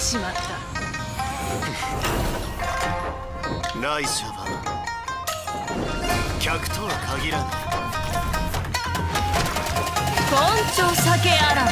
しまったナイスシャバ客とは限らない根性酒あらば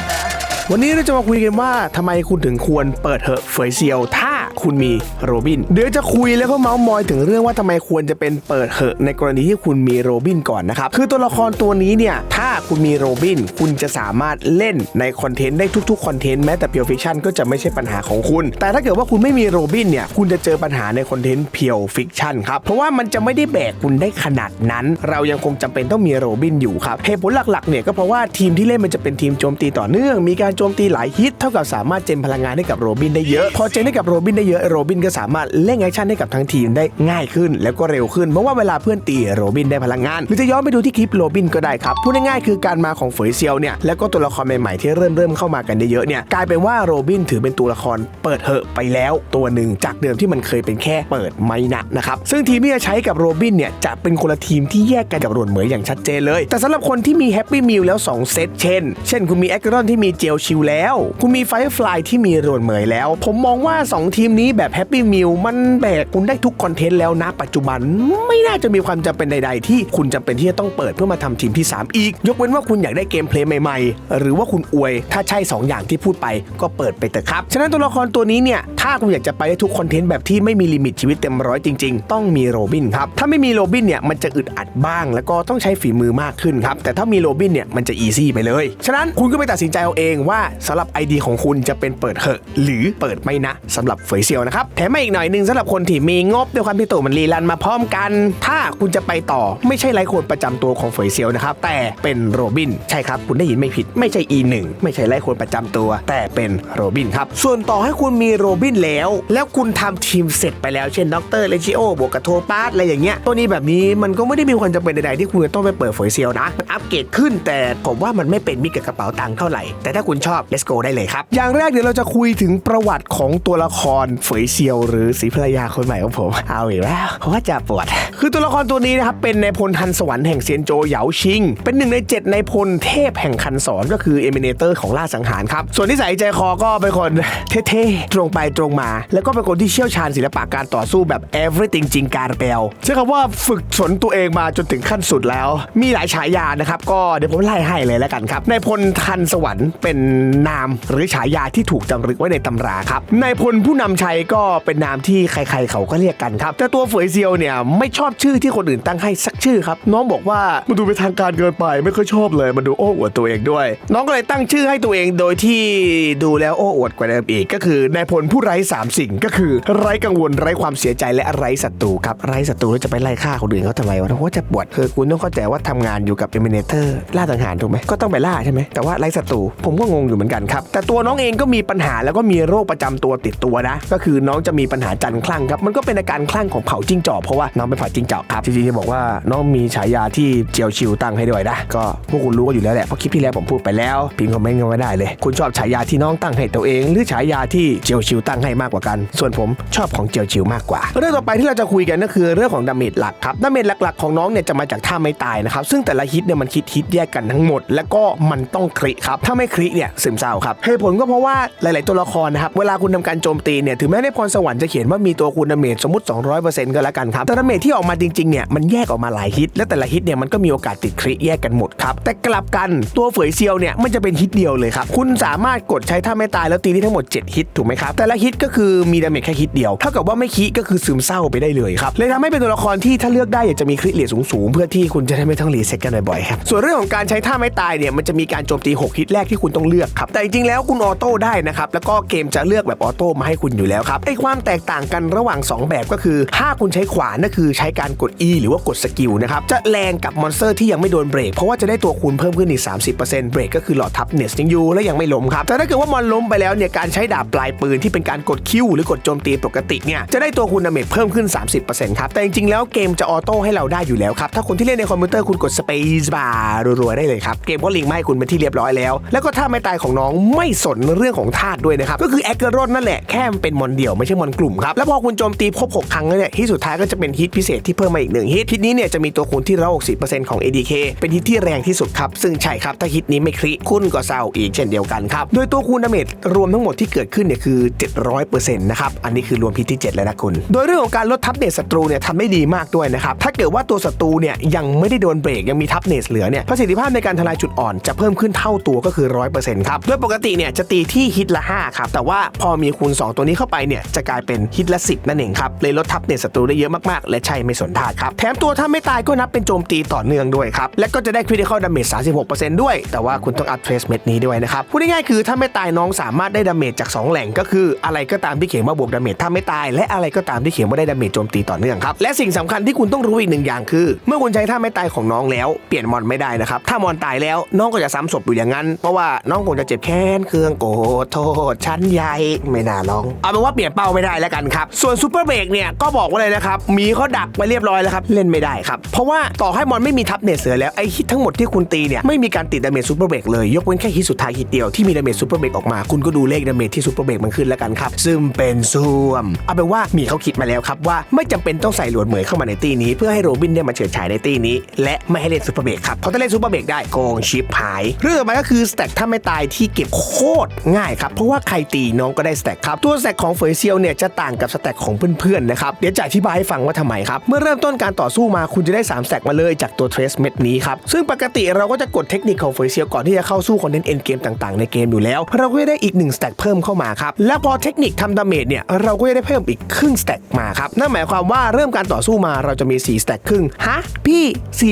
วันนี้เราจะมาคุยกันว่าทำไมคุณถึงควรเปิดเหอะเฟยเซียว ถ้า า คุณมีโรบิน เดี๋ยวจะคุยแล้วก็เมาส์มอยถึงเรื่องว่าทำไมควรจะเป็นเปิดเหอะในกรณีที่คุณมีโรบินก่อนนะครับ คือตัวละครตัวนี้เนี่ย ถ้าคุณมีโรบิน คุณจะสามารถเล่นในคอนเทนต์ได้ทุกๆคอนเทนต์แม้แต่เพียวฟิคชันก็จะไม่ใช่ปัญหาของคุณ แต่ถ้าเกิดว่าคุณไม่มีโรบินเนี่ยคุณจะเจอปัญหาในคอนเทนต์เพียวฟิคชันครับ เพราะว่ามันจะไม่ได้แบกคุณได้ขนาดนั้น เรายังคงจำเป็นต้องมีโรบินอยู่ครับเหตุผลหลักๆเนี่ยก็เพราะว่าทีมที่เล่นมันจะเป็นทีมโจมตีต่อเนื่อง มีการโจมตีหลายฮิตเท่ากับสามารถเจนพลังงานให้กับโรบินได้เยอะ พอเจนให้กับโรบินได้เยอะโรบินก็สามารถเล่นแอคชั่นให้กับทั้งทีมได้ง่ายขึ้น แล้วก็เร็วขึ้นเพราะว่าเวลาเพื่อนตีโรบินได้พลังงาน หรือจะย้อนไปดูที่คลิปโรบินก็ได้ครับพูดง่ายๆคือการมาของเฟยเซียวเนี่ยแล้วก็ตัวละครใหม่ๆที่เริ่มเริ่มเข้ามากันเยอะๆเนี่ยกลายเป็นว่าโรบินถือเป็นตัวละครเปิดเหอะไปแล้วตัวหนึ่งจากเดิมที่มันเคยเป็นแค่เปิดไมนะนะครับซึ่งทีมที่จะใช้กับโรบินเนี่ยจะเป็นคนละทีมที่แยกกันกับโรนเหมยอย่างชัดเจนเลย แต่สำหรับคนที่มีแฮปปี้มิลแล้วสองเซตเช่น เช่น คุณมีแอคเกอรอนที่มีเจลชิลแล้ว คุณมีไฟฟลายที่มีโรนเหมยแล้ว ผมมองว่า 2 ทีมนี้แบบแฮปปี้มิลมันแบกคุณได้ทุกคอนเทนต์แล้วนะปัจจุบันไม่น่าจะมีความจำเป็นใด ๆ ที่คุณจำเป็นที่จะต้องเปิดเพื่อมาทำทีมที่ 3 อีก ยกเว้นว่าคุณอยากได้เกมเพลย์ใหม่ๆ หรือว่าคุณอวย ถ้าใช่ 2 อย่างที่พูดไปก็เปิดไปเถอะครับ ฉะนั้นตัวละครตัวนี้เนี่ย ถ้าคุณอยากจะไปได้ทุกคอนเทนต์แบบที่ไม่มีลิมิตชีวิตเต็มร้อยจริง ๆ ต้องมีโรบินครับ ถ้าไม่มีโรบินเนี่ยมันจะอึดอัดบ้าง แล้วก็ต้องใช้ฝีมือมากขึ้นครับ แต่ถ้ามีโรบินเนี่ยมันจะอีซี่ไปเลย ฉะนั้นคุณก็ไปตัดสินใจเอาเองว่าสำหรับ ID ของคุณจะเป็นเปิดเหอะหรือเปิดไม่นะสำหรับเฟยเซียวนะครับแถมมาอีกหน่อยหนึงสำหรับคนที่มีงบด้วยความที่ตัวมันรีรันมาพร้อมกัน ถ้าคุณจะไปต่อไม่ใช่ไลฟ์โคนประจำตัวของเฟยเซียวนะครับแต่เป็นโรบินใช่ครับคุณได้ยินไม่ผิด ไม่ใช่ E1 ไม่ใช่ไลฟ์โคนประจำตัว แต่เป็นโรบินครับส่วนต่อให้คุณมีโรบินแล้ว แล้วคุณทำทีมเสร็จไปแล้วเช่นด็อกเตอร์เลจิโอบวกกับโทปาสอะไรอย่างเงี้ยตัวนี้แบบนี้มันก็ไม่ได้มีความจำเป็นใดๆที่คุณจะต้องไปเปิดเฟยเซียวนะมันอัปเกรดขึ้นแต่ผมว่ามันไม่เป็นมิตรกับกระเป๋าตังค์เท่าไหร่แต่ถ้าคุณชอบ let's go ได้เลยครับอย่างแรกเดี๋ยวเราจะคุยถึงประวัติของตัวละครเฟยเซียวหรือสีภรรยาคนใหม่ของผม เอาอีกแล้วเพราะว่าจะปวด คือตัวละครตัวนี้นะครับเป็นในพลทันสวรรค์แห่งเซียนโจเหยาชิง เป็นหนึ่งในเจ็ดในพลเทพแห่งคันสอนก็คือเอเมเนเตอร์ของล่าสังหารครับ ส่วนนิสัยใจคอก็เป็นคนเท่ๆ ตรงไปตรงมา แล้วก็เป็นคนที่เชี่ยวชาญศิลปะการต่อสู้แบบ everything จริงการเปลใช้คำว่าฝึกฝนตัวเองมาจนถึงขั้นสุดแล้ว มีหลายฉายานะครับก็เดี๋ยวผมไล่ให้เลยแล้วกันครับในพลทันสวรรค์เป็นนามหรือฉายาที่ถูกจารึกไว้ในตำราครับในพลผู้นำชัยก็เป็นนามที่ใครๆเขาก็เรียกกันครับ แต่ตัวเฟยเซียวเนี่ยไม่ชอบชื่อที่คนอื่นตั้งให้สักชื่อครับ น้องบอกว่ามันดูเป็นทางการเกินไปไม่ค่อยชอบเลย มันดูโอ้อวดตัวเองด้วย น้องก็เลยตั้งชื่อให้ตัวเองโดยที่ดูแล้วโอ้อวดกว่าเดิมอีกก็คือนายพลผู้ไร้สามสิ่งก็คือ ไร้กังวลไร้ความเสียใจและไร้ศัตรูครับไร้ศัตรูแล้วจะไปไล่ฆ่าคนอื่นเขาทำไมวะเพราะจะปวดคือคุณต้องเข้าใจว่าทำงานอยู่กับเอเมเนเตอร์ล่าสังหารถูกไหมก็ต้องไปล่าใช่ไหมแต่ว่าไร้ศัตรูผมก็งงอยู่เหมือนกันครับแต่ตัวน้องเองก็มีปัญหาแล้วก็มีโรคประจำตัวติดตัวนะก็คือน้องจะมีปัญหาจันทร์คลั่งครับมันก็เป็นอาการคลั่งของเผาจิ้งจอกเพราะว่าน้องเป็นเผ่าจิ้งจอกครับจริงๆจะบอกว่าน้องมีฉายาที่เจียวชิวตั้งให้ด้วยนะก็พวกคุณรู้กันอยู่แล้วแหละเพราะคลิปที่แล้วผมพูดไปแล้วพิมพ์คอมเมนต์กันไว้ได้เลย คุณชอบฉายาที่น้องตั้งให้ตัวเอง หรือฉายาที่เจียวชิวตั้งให้มากกว่ากัน ส่วนผมชอบของเจียวชิวมากกว่า เรื่องต่อไปที่เราจะคุยกันก็คือเรื่องของดาเมจหลักครับดาเมจหลักๆของน้องเนี่ยจะมาจากท่าไม่ตายนะครับซึ่งแต่ละฮิตเนี่ยมันคิดฮิตแยกกันทั้งหมด แล้วก็มันต้องคริครับถ้าไม่คริเนี่ยซึมเศร้าครับเหตุผลก็เพราะว่าหลาย ๆ ตัวละครนะครับเวลาคุณทำการโจมตีเนี่ยถึงแม้ในพรสวรรค์จะเขียนว่ามีตัวคูณดาเมจสมมติ 200%ก็แล้วกันครับแต่ดาเมจที่ออกมาจริงๆเนี่ยมันแยกออกมาหลายฮิต และแต่ละฮิตเนี่ยมันก็มีโอกาสติดคริแยกกันหมดครับแต่กลับกันตัวเฟยเซียวเนี่ยมันจะเป็นฮิตเดียวเลยครับคุณสามารถกดใช้ท่าไม่ตายแล้วตีได้ทั้งหมด 7 ฮิตถูกไหมครับแต่ละฮิตก็คือมีดาเมจแค่ฮิตเดียวเท่ากับว่าไม่คิก็คือซึมเศร้าไปได้เลยครับเลยทำให้เป็นตัวละครที่ถ้าเลือกได้อยากจะมีคริเลทสูงๆเพื่อที่คุณจะได้ไม่ต้องรีเซ็ตกันบ่อยๆครับส่วนเรื่องของการใช้ท่าไม่ตายเนี่ยมันจะมีการโจมตี 6 ฮิตแรกที่คุณต้องเลือกครับแต่จริงๆแล้วคุณออโต้ได้นะครับแล้วก็เกมจะเลือกแบบออโต้มาให้คุณอยู่แล้วครับไอ้ความแตกต่างกันระหว่าง 2 แบบก็คือ ถ้าคุณใช้ขวานนั่นคือใช้การกด E หรือว่ากดสกิลนะครับจะแรงกับมอนสเตอร์ที่ยังไม่โดนเบรกเพราะว่าจะได้ตัวคูณเพิ่มขึ้นอีก 30%เบรกก็คือหลอดทับเนสยังอยู่และยังไม่ล้มครับแต่ถ้าเกิดว่ามอนล้มไปแล้วเนี่ยการใช้ดาบปลายปืนที่เป็นการกดคิวหรือกดโจมตีปกติเนี่ยจะได้ตัวคูณดาเมจเพิ่มขึ้น 30%ครับแต่จริงๆแล้วเกมจะออโต้ให้เราได้อยู่แล้วครับถ้าคนที่เล่นในคอมพิวเตอร์คุณกด Space Bar รัวๆได้เลยครับเกมก็ลิงก์มาให้คุณเป็นที่เรียบร้อยแล้ว แล้วก็ท่าไม่ตายของน้องไม่สนเรื่องของธาตุด้วยนะครับก็คือแอคเกอรอนนั่นแหละแค่เป็นมอนเดี่ยวไม่ใช่มอนกลุ่มครับ แล้วพอคุณโจมตีครบ 6 ครั้งเนี่ยฮิตสุดท้ายก็จะเป็นฮิตพิเศษที่เพิ่มมาอีกหนึ่งฮิตฮิตนี้เนี่ยจะมีตัวคูณที่160%ของ ADK เป็นฮิตที่แรงที่สุดครับ ซึ่งใช่ครับ ถ้าฮิตนี้ไม่คริคุณก็เศร้าอีกเช่นเดียวกันครับ โดยตัวคูณดาเมจรวมทั้งหมดที่เกิดขึ้นเนี่ยคือ700%นะครับ อันนี้คือรวมฮิตที่7แล้วนะคุณ โดยเรื่องของการลดทับเนสศัตรูเนี่ยทำได้ดีมากด้วยนะครับ ถ้าเกิดว่าตัวศัตรูเนี่ยยังไม่ได้โดนเบรกยังมีทับเนสเหลือเนี่ยประสิทธิภาพในการทลายจุดอ่อนจะเพิ่มขึ้นเท่าตัวก็คือ100%ครับโดยปกติเนี่ยจะตีที่ฮิตละ5ครับแต่ว่าพอมีคูณ2ตัวนี้เข้าไปเนี่ยจะกลายเป็นฮิตละ10นั่นเองครับเลยลดทับเนสศัตรูได้เยอะมากๆ และใช่ไม่สนทาครับแถมตัวถ้าไม่ตายก็นับเป็นโจมตีต่อเนื่องด้วยครับและก็จะได้คริติคอลดาเมจ36%ด้วย แต่ว่าคุณต้องอัพเทรสเม็ดนี้ด้วยนะครับพูดง่ายๆคือถ้าไม่ตายน้องสามารถได้ดาเมจจาก 2 แหล่งก็คือ อะไรก็ตามที่เขียนว่าบวกดาเมจถ้าไม่ตาย และอะไรก็ตามที่เขียนว่าได้ดาเมจโจมตีต่อเนื่องครับและสิ่งสำคัญที่คุณต้องรู้อีกหนึ่งอย่างคือ เมื่อคุณใช้ท่าไม่ตายของน้องแล้วเปลี่ยนมอนไม่ได้นะครับถ้ามอนตายแล้วน้องก็จะซ้ำศพอยู่อย่างนั้นเพราะว่าน้องคงจะเจ็บแค้นเครื่องโกรธโทษชั้นใหญ่ไม่น่าร้องเอาเป็นว่าเปลี่ยนเป้าไม่ได้แล้วกันครับ ส่วนซูเปอร์เบรกเนี่ยก็บอกไว้เลยนะครับมีเขาดักไปเรียบร้อยแล้วครับเล่นไม่ได้ครับ เพราะว่าต่อให้มอนไม่มีทับเนตเสือแล้วไอฮิตทั้งหมดที่คุณตีเนี่ยไม่มีการติดดาเมจซูเปอร์เบรกเลยยกเว้นแค่ฮิตสุดท้ายฮิตเดียวที่มีดาเมจซูเปอร์เบรกออกมาคุณก็ดูเลขดาเมจที่ซูเปอร์เบรกมันขึ้นแล้วกันครับซึ่งเป็นซ่วมเอาเป็นว่ามีเขาคิดมาแล้วครับว่าไม่จำเป็นต้องใส่หลวดเหมยเข้ามาในตีนี้เพื่อให้โรบินได้มาเฉิดฉายในตีนี้ และไม่ให้เล่นซูเปอร์เบรกครับเพราะถ้าเล่นซูเปอร์เบรกได้โกงชิปหาย เรื่องต่อมาก็คือสแต็กถ้าไม่ตายที่เก็บโคตรง่ายครับเพราะว่าใครตีน้องก็ได้สแต็กครับตัวสแต็กของเฟยเซียวเนี่ยจะต่างกับสแต็กของเพื่อนๆนะครับเดี๋ยวจะอธิบายให้ฟังว่าทำไมครับ เมื่อเริ่มต้นการต่อสู้มาคุณจะได้ 3 สแต็กมาเลยจากตัวเทรสเม็ดนี้ครับ ซึ่งปกติเราก็จะกดเทคนิคของเฟยเซียวก่อนที่จะเข้าสู้คอนเทนต์เอ็นเกมต่างๆในเกมอยู่แล้ว เราก็จะได้อีก1สแต็กเพิ่มเข้ามาครับแล้วพอเทคนิคทำดาเมจเนี่ยเราก็จะได้เพิ่มอีกครึ่งสแต็กมาครับนั่นหมายความว่าเริ่มการต่อสู้มาเราจะมี4สแต็กครึ่งฮะพี่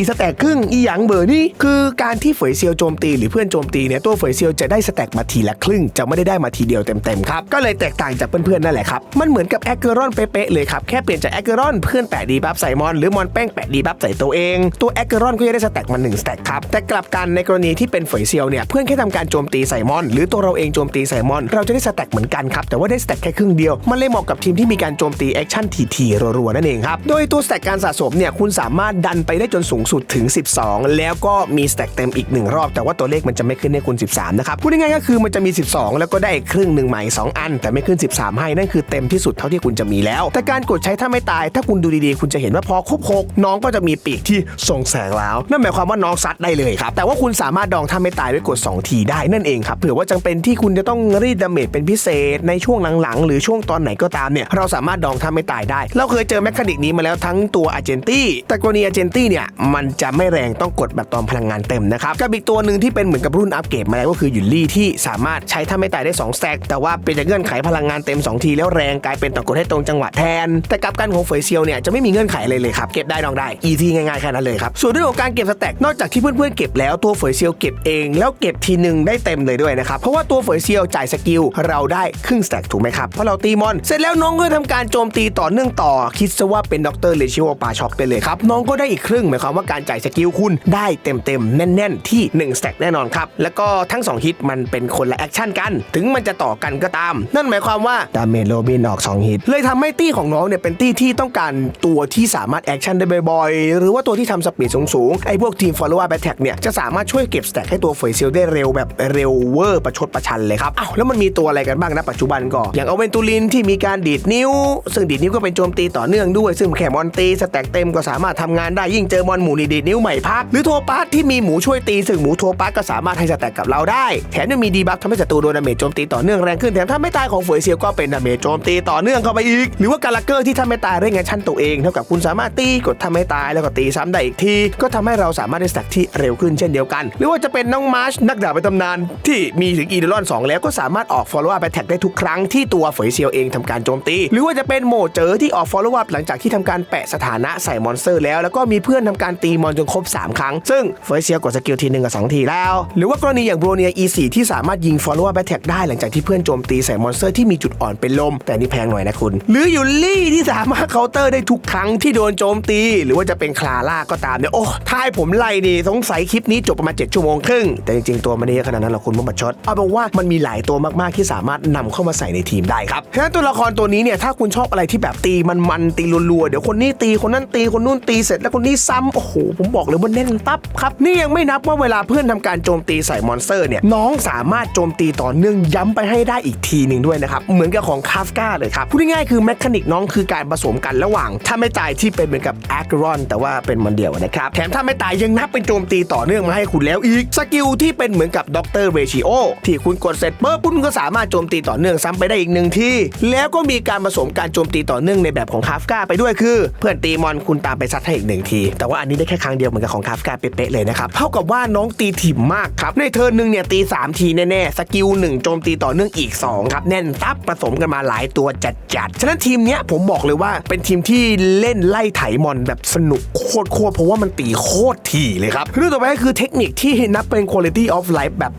4สแต็กครึ่งอีหยังเบอร์นี่คือการที่เฟยเซียวโจมตีหรือเพื่อนโจมตีเนี่ยตัวเฟยเซียวจะได้สแต็กมาทีละครึ่งจะไม่ได้ได้มาทีเดียวเต็มๆครับก็เลยแตกต่างจากเพื่อนๆนั่นแหละครับ มันเหมือนกับแอคเกอรอนเป๊ะๆเลยครับ แค่เปลี่ยนจากแอคเกอรอนเพื่อนแปะดีบัฟใส่มอนหรือมอนแป้งแปะดีบัฟใส่ตัวเอง ตัวแอคเกอรอนก็จะได้สแต็กมา1สแต็กครับ แต่กลับกันในกรณีที่เป็นเฟยเซียวเนี่ยเพื่อนแค่ทำการโจมตีใส่มอน หรือตัวเราเองโจมตีใส่มอน เราจะได้สแต็กเหมือนกันครับแต่ว่าได้สแต็กแค่ครึ่งเดียวมันเลยเหมาะกับทีมที่มีการโจมตีแอคชั่นถี่ๆรัวๆนั่นเองครับโดยตัวสแต็กการสะสมเนี่ยคุณสามารถดันไปได้จนสูงสุดถึง 12 แล้วก็มีสแต็กเต็มอีกหนึ่งรอบ แต่ว่าตัวเลขมันจะไม่ขึ้นให้คุณ 13 นะครับพูดง่ายๆก็คือมันจะมี 12 แล้วก็ได้ครึ่งหนึ่งใหม่2อัน แต่ไม่ขึ้น 13ให้ นั่นคือเต็มที่สุดเท่าที่คุณจะมีแล้ว แต่การกดใช้ถ้าไม่ตาย ถ้าคุณดูดีๆ คุณจะเห็นว่าพอครบ6น้องก็จะมีปีกที่ส่งแสงแล้ว นั่นหมายความว่าน้องซัดได้เลยครับแต่ว่าคุณสามารถดองถ้าไม่ตายไว้กด 2 ทีได้นั่นเองครับเผื่อว่าจำเป็นที่คุณจะต้องรีดดาเมจเป็นพิเศษในช่วงหลังๆ หรือช่วงตอนไหนก็ตามเนี่ยเราสามารถดองถ้าไม่ตายได้ เราเคยเจอแมคานิกนี้มาแล้วทั้งตัวอาเจนตี้แต่กรณีอาเจนตี้เนี่ยมันจะไม่แรงต้องกดแบบตอนพลังงานเต็มนะครับกับอีกตัวหนึ่งที่เป็นเหมือนกับรุ่นอัปเกรดมาแล้วก็คือยุนลี่ที่สามารถใช้ถ้าไม่ตายได้2แต็กแต่ว่าเป็นเงื่อนไขพลังงานเต็ม2 ทีแล้วแรงกลายเป็นต้อกดให้ตรงจังหวะแทน แต่กับการของเฟยเซียวเนี่ยจะไม่มีเงื่อนไขเลยเลยครับเก็บได้ดองได้อีทีง่ายๆแค่นั้นเลยครับส่วนเรื่องของการเก็บสแต็กนอกจากที่เพื่อนๆเก็บแล้วตัวเฟยเซียวเก็บเอง แล้วเก็บทีหนึ่งได้เต็มเลยด้วยนะครับเพราะว่าตัวเฟยเซียวจ่ายสกิลเราได้ครึ่งสแต็กถูกไหมครับเพราะเราตีมอนเสร็จแล้วน้องก็ทำการโจมตีต่อเนื่องต่อคิดซะว่าเป็นด็อกเตอร์เลชิโอปาช็อกไปเลยครับน้องก็ได้อีกครึ่งหมายความว่าการจ่ายสกิลคุณได้เต็มๆแน่น ๆ ที่1สแต็กแน่นอนครับแล้วก็ทั้ง2ฮิตมันเป็นคนละแอคชั่นกัน ถึงมันจะต่อกันก็ตาม นั่นหมายความว่าดาเมจโรบินออก 2 ฮิต เลยทำให้ตี้ของน้องเนี่ยเป็นตี้ที่ต้องการตัวที่สามารถแอคชั่นได้บ่อยๆ หรือว่าตัวที่ทำสปีดสูงๆ ไอ้พวกทีม follow up attack เนี่ยจะสามารถช่วยเก็บสแต็กให้ตัวเฟยเซียลได้เร็วแบบเร็วเวอร์ประชดประชันเลยครับอ้าวแล้วมันมีตัวอะไรกันบ้างนะปัจจุบันก็อย่างเอาเวนตูลินที่มีการดีดนิ้ว ซึ่งดีดนิ้วก็เป็นโจมตีต่อเนื่องด้วย ซึ่งแค่มอนตีสแต็กเต็มก็สามารถทำงานได้ยิ่งเจอมอนหมูนี่ดีดนิ้วใหม่พักหรือโทปาสที่มีหมูช่วยตีซึ่งหมูโทปาสก็สามารถให้สแต็กกับเราได้ แถมยังมีดีบัฟทำให้ศัตรูโดนดาเมจโจมตีต่อเนื่องแรงขึ้นแถมถ้าไม่ตายของเฟยเซียวก็เป็นดาเมจโจมตีต่อเนื่องเข้าไปอีก หรือว่าการลักเกอร์ที่ถ้าไม่ตายเร่งแอคชั่นตัวเองเท่ากับคุณสามารถตีกดทำให้ตายแล้วก็ตีซ้ำได้อีกที ก็ทำให้เราสามารถได้สแต็กที่เร็วขึ้นเช่นเดียวกัน หรือว่าจะเป็นน้องมาร์ชนักดาบในตำนาน ที่มีถึงอีเดลอน2 แล้วก็สามารถออก follow up attack ได้ทุกครั้งที่ตัวเฟยเซียวเองทำการโจมตี หรือว่าจะเป็นโมเจอที่ออก follow up หลังจากที่ทำการแปะสถานะใส่มอนสเตอร์แล้ว แล้วก็มีเพื่อนทำการตีมอนจนครบ 3 ครั้ง ซึ่งเฟยเซียวกดสกิลทีหนึ่งกับ2ทีแล้ว หรือว่ากรณีอย่างโบรเนีย E4 ที่สามารถยิง follow up attack ได้หลังจากที่เพื่อนโจมตีใส่มอนสเตอร์ที่มีจุดอ่อนเป็นลม แต่นี่แพงหน่อยนะคุณ หรือยูลี่ที่สามารถเคาน์เตอร์ได้ทุกครั้งที่โดนโจมตี หรือว่าจะเป็นคลาร่าก็ตามเนี่ยโอ้ถ้าให้ผมไล่นี่สงสัยคลิปนี้จบประมาณ 7 ชั่วโมงครึ่ง แต่จริงๆตัวมันไม่เยอะขนาดนั้นหรอกคุณมุกบัดชดเอาเป็นว่ามันมีหลายตัวมากๆที่สามารถนำเข้ามาใส่ในทีมได้ครับฉะนั้นตัวละครตัวนี้เนี่ยถ้าคุณชอบอะไรที่แบบตีมันมันๆตีรัวๆเดี๋ยวคนนี้ตีคนนั้นตีคนนู้นตีเสร็จแล้วคนนี้ซ้ำโอ้โหผมบอกเลยว่าแน่นตับครับนี่ยังไม่นับว่าเวลาเพื่อนทำการโจมตีใส่มอนสเตอร์เนี่ยน้องสามารถโจมตีต่อเนื่องย้ำไปให้ได้อีกทีหนึ่งด้วยนะครับเหมือนอนกับของคาฟกาเลยครับพูดง่ายๆคือแมคานิกน้องคือการผสมกันระหว่าง ถ้าไม่ตายที่เป็นเหมือนกับแอครอนแต่ว่าเป็นมันเดียวนะครับแถมถ้าไม่ตายยังนับเป็นโจมตีต่อเนื่องมาให้คุณแล้วอีกสกิลที่เป็นเหมือนกับด็อกเตอร์เรชิโอที่คุณกดเสร็จปุ๊บคุณก็สามารถโจมตีต่อเนื่องซ้ำไปได้อีกหนึ่งทีแล้วก็มีการผสมการโจมตีต่อเนื่องในแบบของคาฟกาไปด้วยคือ เพื่อนตีมอนคุณตามไปซัดให้อีกหนึ่งที แต่ว่าอันนี้ได้แค่ครั้งเดียวเหมือนกับของคาฟกาเป๊ะๆเลยนะครับเท่ากับว่าน้องตีถิ่มมากครับในเทิร์นหนึ่งเนี่ยตีสามทีแน่ๆสกิลหนึ่งโจมตีต่อเนื่องอีกสองครับแน่นตับผสมกันมาหลายตัวจัดๆ ฉะนั้นทีมเนี้ยผมบอกเลยว่าเป็นทีมที่เล่นไล่ไถมอนแบบสนุกโคตรๆเพราะว่ามันตีโคตรถี่เลยครับเรื่องต่อไปก็คือเทคนิคที่นับเป็น quality of life แบบ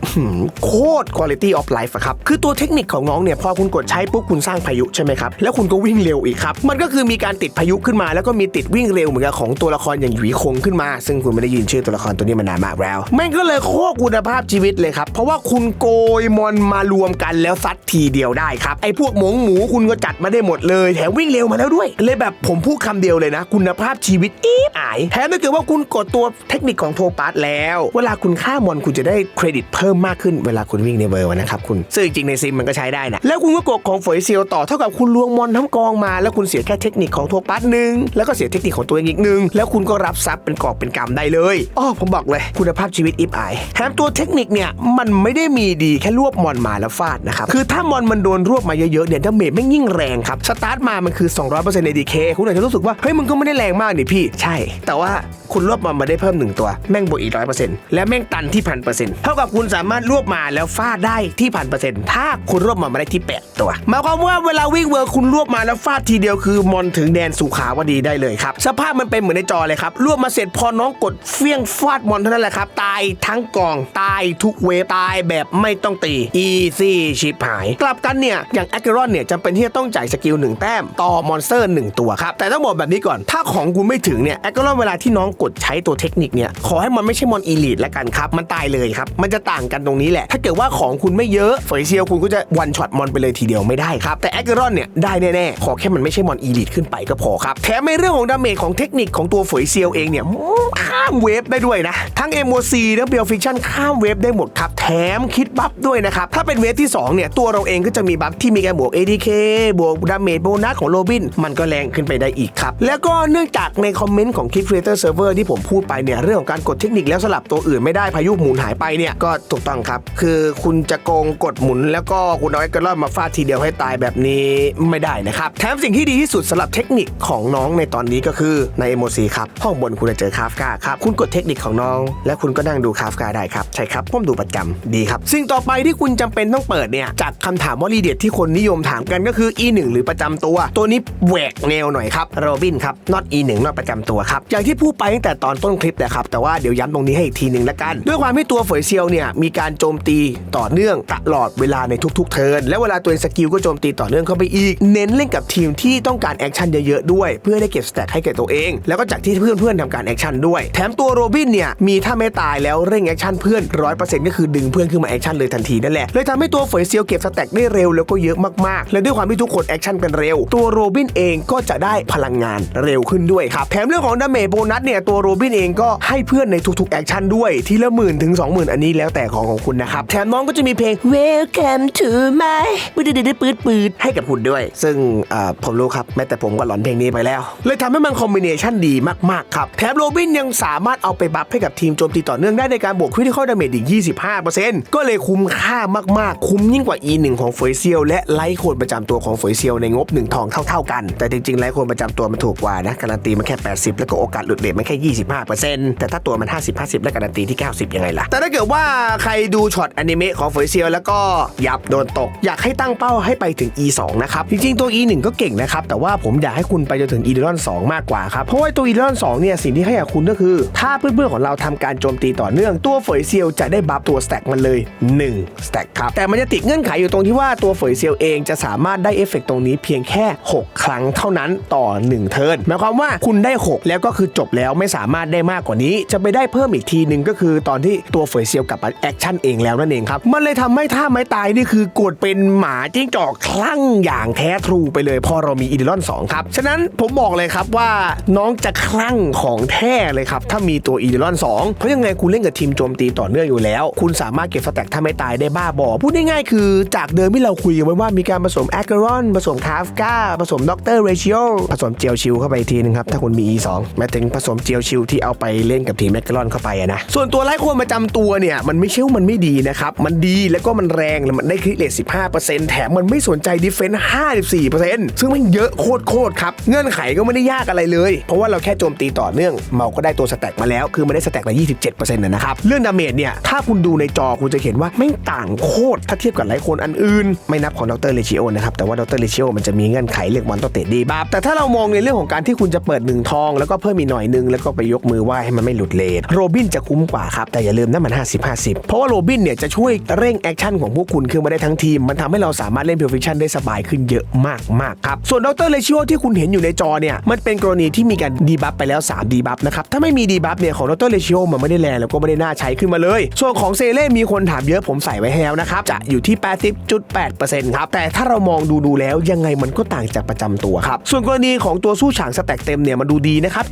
โคตร quality of life ครับ คือตัวเทคนิคของน้องเนี่ยพอคุณกดใช้ปุ๊บคุณสร้างพายุใช่ไหมครับ แล้วคุณก็วิ่งเร็วอีกครับ มันก็คือมีการติดพายุขึ้นมา แล้วก็มีติดวิ่งเร็วเหมือนกับของตัวละครอย่างหยีคงขึ้นมา ซึ่งคุณไม่ได้ยินชื่อตัวละครตัวนี้มานานมากแล้วแม่งก็เลยโคตรคุณภาพชีวิตเลยครับ เพราะว่าคุณโกยมอนมารวมกันแล้วซัดทีเดียวได้ครับไอ้พวกหมงหมูคุณก็จัดมาได้หมดเลย แถมวิ่งเร็วมาแล้วด้วย เลยแบบผมพูดคำเดียวเลยนะ คุณภาพชีวิตอีบอาย แถมถ้าเกิดว่าคุณกดตัวเทคนิคของโทปัสแล้ว เวลาคุณฆ่ามอนคุณจะได้เครดิตเพิ่มมากขึ้นเวลาคุณวิ่งในเวอร์นะครับคุณซึ่งจริงในซิมมันก็ใช้ได้นะแล้วคุณก็กดของฝอยเซียวต่อเท่ากับคุณลวงมอนทั้งกองมา แล้วคุณเสียแค่เทคนิคของโทปัสหนึ่งแล้วก็เสียเทคนิคของตัวเองอีกหนึ่งแล้วคุณก็รับซับเป็นกอบเป็นกำได้เลยอ๋อผมบอกเลยคุณภาพชีวิตอิบอายแถมตัวเทคนิคเนี่ยมันไม่ได้มีดีแค่รวบมอนมาแล้วฟาดนะครับคือถ้ามอนมันโดนรวบมาเยยอะๆเนี่ยดาเมจไม่งยิ่งแรงครับสตาร์ทมามันคือ 200%ในดีเคคุณอาจจะรู้สึกว่าเฮ้ยมันก็ไม่ได้แรงมากนี่พี่ ใช่ แต่ว่าคุณรวบมันมาได้เพิ่มหนึ่งตัว แม่งบวกอีกร้อยเปอร์เซ็นต์และแม่งตันที่พันเปอร์เซ็นต์เท่ากับคุณสามารถรวบมาแล้วฟาดได้ที่พันเปอร์เซ็นต์ถ้าคุณรวบมันมาได้ที่แปดตัวหมายความว่าเวลาวิ่งเวอร์คุณรวบมาแล้วฟาดทีเดียวคือมอนถึงแดนสุขาวดีได้เลยครับสภาพมันเป็นเหมือนในจอเลยครับรวบมาเสร็จพอน้องกดเฟี้ยงฟาดมอนเท่านั้นแหละครับตายทั้งกองตายทุกเวฟตายแบบไม่ต้องตีอีซี่ชิบหาย กลับกันเนี่ยอย่างแอคเกรอนเนี่ยจำเป็นที่จะต้องจ่ายสกิลหนึ่งแต้มต่อมอนสเตอร์หนึ่งตัวครับ แต่ต้องบอกแบบนี้ก่อน ถ้าของคุณไม่ถึงเนี่ยแอคเกรอนเวลาที่น้องกดใช้ตัวเทคนิคเนี่ยขอให้มันไม่ใช่มอนอีลีทแล้วกันครับ มันตายเลยครับ มันจะต่างกันตรงนี้แหละ ถ้าเกิดว่าของคุณไม่เยอะเฟยเซียวคุณก็จะวันช็อตมอนไปเลยทีเดียวไม่ได้ครับ แต่แอคเกรอนเนี่ยได้แน่ๆขอแค่มันไม่ใช่มอนอีลีทขึ้นไปก็พอครับแถมในเรื่องของดาเมจของเทคนิคของตัวเฟยเซียวเองเนี่ยข้ามเวฟได้ด้วยนะทั้ง MOC ทั้งเบลฟิคชั่นข้ามเวฟได้หมดครับแถมคิดบัฟด้วยนะครับถ้าเป็นเวฟที่2เนี่ยตัวเราเองก็จะมีบัฟที่มีการบวก ADK บวกดาเมจโบนัสของโรบิน มันก็แรงขึ้นไปได้อีกครับ แล้วก็เนื่องจากในคอมเมนต์ของ Kid Creator Server ที่ผมพูดไปเนี่ยเรื่องของการกดเทคนิคแล้วสลับตัวอื่นไม่ได้พายุหมุนหายไปเนี่ยก็ถูกต้องครับ คือคุณจะโกงกดหมุน แล้วก็คุณเอาไอ้กระรอนมาฟาดทีเดียวให้ตายแบบนี้ไม่ได้นะครับแถมสิ่งที่ดีที่สุดสำหรับเทคนิคของน้องในตอนนี้ก็คือใน MOC ครับห้องบนคุณจะเจอคาฟกาครับคุณกดเทคนิคของน้อง และคุณก็นั่งดูคาฟกาได้ครับใช่ครับผมดูประจำดีครับสิ่งต่อไปที่คุณจำเป็นต้องเปิดเนี่ยจากคำถามวลีเด็ดที่คนนิยมถามกันก็คือ E1 หรือประจำตัว ตัวนี้แหวกแนวหน่อยครับโรบินครับ not E1 not ประจำตัวครับอย่างที่พูดไปตั้งแต่ตอนต้นคลิปนะครับแต่ว่าเดี๋ยวย้ำตรงนี้ให้อีกทีหนึ่งละกัน ด้วยความที่ตัวเฟยเซียวเนี่ยมีการโจมตีต่อเนื่องตลอดเวลาในทุกๆ เทิร์นและเวลาตัวเองสกิลก็โจมตีต่อเนื่องเข้าไปอีก เน้นเล่นกับทีมที่ต้องการแอคชั่นเยอะๆด้วย เพื่อได้เก็บสแตทให้แก่ตัวเอง แล้วก็จากที่เพื่อนๆทำการแอคชั่นด้วย แถมตัวโรบินเนี่ยมีถ้าไม่ตายแล้วเร่งแอคชั่นเพื่อนร้อยเปอร์เซ็นต์ก็คือดึงเพื่อนขึ้นมาแอคชั่นเลยทันทีนั่นแหละเลยทำให้ตัวเฟยเซียวเก็บสแต็กได้เร็วแล้วก็เยอะมากๆ และด้วยความที่ทุกคนแอคชั่นกันเร็ว ตัวโรบินเองก็จะได้พลังงานเร็วขึ้นด้วยครับ แถมเรื่องของดาเมจโบนัสเนี่ยตัวโรบินเองก็ให้เพื่อนในทุกๆแอคชั่นด้วยทีละหมื่นถึงสองหมื่นอันนี้แล้วแต่ของของคุณนะครับ แถมน้องก็จะมีเพลง Welcome to my ปืดปืดปืดปืดให้กับคุณด้วย ซึ่งผมรู้ครับแม้แต่ผมก็หลอนเพลงนี้ไปแล้ว เลยทำให้มันคอมบิเนชันดีมากๆครับแถมโรบินยังสามารถเอาไปบัฟให้กับทีมโจมตีต่อเนื่องได้ในการบวกคริติคอลดาเมจอีก 25%ก็เลยคุ้มค่ามากๆ คุ้มยิ่งกว่า E1 ของเฟยเซียวและไลท์โคนประจำตัวของเฟยเซียวในงบ1ทองเท่า ๆกัน แต่จริงๆไลท์โคนประจำตัวมันถูกกว่านะการันตีมันแค่ 80 แล้วก็โอกาสหลุดเรทมันแค่ 25%แต่ถ้าตัวมัน 50 50 และการันตีที่ 90 ยังไงล่ะ แต่ถ้าเกิดว่าใครดูช็อตอนิเมะของเฟยเซียวแล้วก็ยับโดนตก อยากให้ตั้งเป้าให้ไปถึง E2 นะครับ จริงๆตัว E1 ก็เก่งนะครับ แต่ว่าผมอยากให้คุณไปจนถึง e d e r o n 2มากกว่าครับ เพราะว่าตัว e d e r o n 2เนี่ยสิ่งที่ให้กับคุณก็คือ ถ้าเพื่อนๆของเราทำการโจมตีต่อเนื่องตัวเฟยเซียวจะได้บัฟตัวสแต็กมันเลย1สแต็กครับแต่มันจะติดเงื่อนไขอยู่ตรงที่ว่าตัวเฟยเซียวเองจะสามารถได้เอฟเฟกต์ตรงนี้เพียงแค่ 6 ครั้งเท่านั้นต่อ 1 เทิร์นหมายความว่าคุณได้ 6 แล้วก็คือจบแล้วไม่สามารถได้มากกว่านี้ จะไปได้เพิ่มอีกทีหนึ่งก็คือตอนที่ตัวเฟยเซียวกลับมาแอคชั่นเองแล้วนั่นเองครับ มันเลยทำให้ท่าไม้ตายนี่คือกดเป็นหมาจิ้งจอกคลั่งอย่างแท้ทรูไปเลยพอเรามีอีดิลอน2ครับ ฉะนั้นผมบอกเลยครับว่าน้องจะคลั่งของแท้เลยครับ ถ้ามีตัวอีดิลอน2เพราะยังไงคุณเล่นกับทีมโจมตีต่อเนื่องอยู่แล้ว คุณสามารถเก็บสแต็กถ้าไม่ตายได้บ้าบอพูดง่ายๆคือจากเดิมที่เราคุยกันไว้ว่ามีการผสมแอคเกอรอนผสมคาฟกาผสมด็อกเตอร์เรชิโอผสมเจลชิลเข้าไปอีกทีนึงครับ ถ้าคุณมี E2 หมายถึงผสมเจลชิลที่เอาไปเล่นกับทีมแอคเกอรอนเข้าไปอะนะ ส่วนตัวไร้ควรประจำตัวเนี่ย มันไม่ใช่ว่ามันไม่ดีนะครับ มันดีแล้วก็มันแรงแล้วมันได้คริเลต15%แถมมันไม่สนใจดิเฟนส์54%ซึ่งมันเยอะโคตรๆครับเงื่อนไขก็ไม่ได้ยากอะไรเลย เพราะว่าเราแค่โจมตีต่อเนื่องเมาก็ได้ตัวสแต็กมาแล้วคือมันได้สแต็กละ27%นะครับเรื่องดาเมจเนี่ยถ้าคุณดูในจอคุณจะเห็นว่าไม่ต่างโคตรถ้าเทียบกับหลายคนอันอื่น ไม่นับของดตอรเลชิโอนะครับแต่ว่าดรเลชิโอมันจะมีเงื่อนไขเรื่องมอนตเตะดีบัฟแต่ถ้าเรามองในเรื่องของการที่คุณจะเปิดหนึ่งทอง แล้วก็เพิ่มอีกหน่อยหนึงแล้วก็ไปยกมือไหว้ให้มันไม่หลุดเลนโรบินจะคุ้มกว่าครับแต่อย่าลืมนะมัน 50 50 เพราะว่าโรบินเนี่ยจะช่วยเร่งแอคชั่นของพวกคุณขึ้นมาได้ทั้งทีม มันทำให้เราสามารถเล่นเพลฟิชชั่นได้สบายขึ้นเยอะมากมากๆครับส่วนดรเลชิโอที่คุณเห็นอยู่ในจอเนี่ยมันเป็นกรณีที่มีการดีบัฟไปแล้ว 3 ดีบัฟนะครับถ้าไม่มีดีบัฟเนี่ยของดรเลชิโอมันไม่ได้แรงแล้วก็ไม่ได้น่าใช้ขึ้นมาเลย ส่วนของเซเล่มีคนถามเยอะผมใส่ไว้แล้วนะครับจะอยู่ที่ 80.8%ครับแต่ถ้าเรามองดูดูๆแล้วยังไงมันก็ต่างจากประจำตัวครับ ส่วนกรณีของตัวสู้ฉางสแต็กเต็มเนี่ยมันดูดีนะครับ